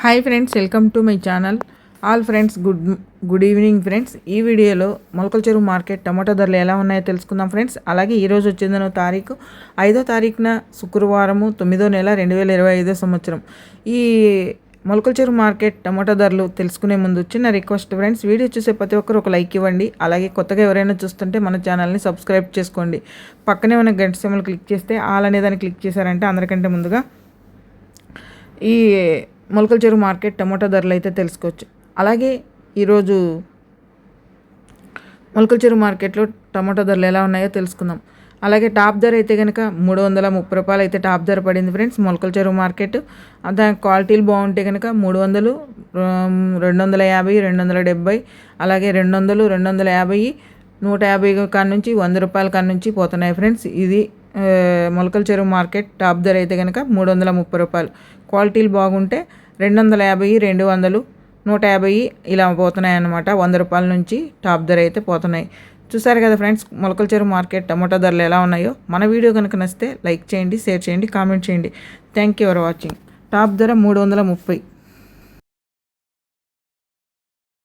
Hi friends welcome to my channel all friends good good evening friends ఈ వీడియోలో మొలకల చెరువు మార్కెట్ టమాటో ధరలు ఎలా ఉన్నాయో తెలుసుకుందాం ఫ్రెండ్స్ అలాగే ఈరోజు వచ్చిందనో తారీఖు ఐదో తారీఖున శుక్రవారము తొమ్మిదో నెల రెండు వేల ఇరవై ఐదో సంవత్సరం. ఈ మొలకల చెరువు మార్కెట్ టమాటో ధరలు తెలుసుకునే ముందు చిన్న రిక్వెస్ట్ ఫ్రెండ్స్ వీడియో చూసే ప్రతి ఒక్కరు ఒక లైక్ ఇవ్వండి. అలాగే కొత్తగా ఎవరైనా చూస్తుంటే మన ఛానల్ని సబ్స్క్రైబ్ చేసుకోండి. పక్కనే ఉన్న గంట సిమ్మలు క్లిక్ చేస్తే ఆల్ అనే దాన్ని క్లిక్ చేశారంటే అందరికంటే ముందుగా ఈ మొలకల చెరువు మార్కెట్ టమాటా ధరలు అయితే తెలుసుకోవచ్చు. అలాగే ఈరోజు మొలకల చెరువు మార్కెట్లో టమాటా ధరలు ఎలా ఉన్నాయో తెలుసుకుందాం. అలాగే టాప్ ధర అయితే కనుక మూడు వందల ముప్పై రూపాయలు అయితే టాప్ ధర పడింది ఫ్రెండ్స్ మొలకల చెరువు మార్కెట్. దాని క్వాలిటీలు బాగుంటే కనుక మూడు వందలు రెండు వందల యాభై రెండు వందల డెబ్బై అలాగే రెండు వందలు రెండు వందల యాభై నూట యాభై కాడ నుంచి వంద రూపాయల కాడ నుంచి పోతున్నాయి ఫ్రెండ్స్. ఇది మొలకల చెరువు మార్కెట్ టాప్ ధర అయితే కనుక మూడు వందల ముప్పై రూపాయలు. క్వాలిటీలు బాగుంటే రెండు వందల యాభై రెండు వందలు నూట యాభై ఇలా పోతున్నాయి అన్నమాట వంద రూపాయల నుంచి టాప్ ధర అయితే పోతున్నాయి. చూసారు కదా ఫ్రెండ్స్ మొలకల చెరువు మార్కెట్ టమాటో ధరలు ఎలా ఉన్నాయో? మన వీడియో కనుక నచ్చితే లైక్ చేయండి షేర్ చేయండి కామెంట్ చేయండి. Thank you for watching. Top ధర మూడు వందల ముప్పై.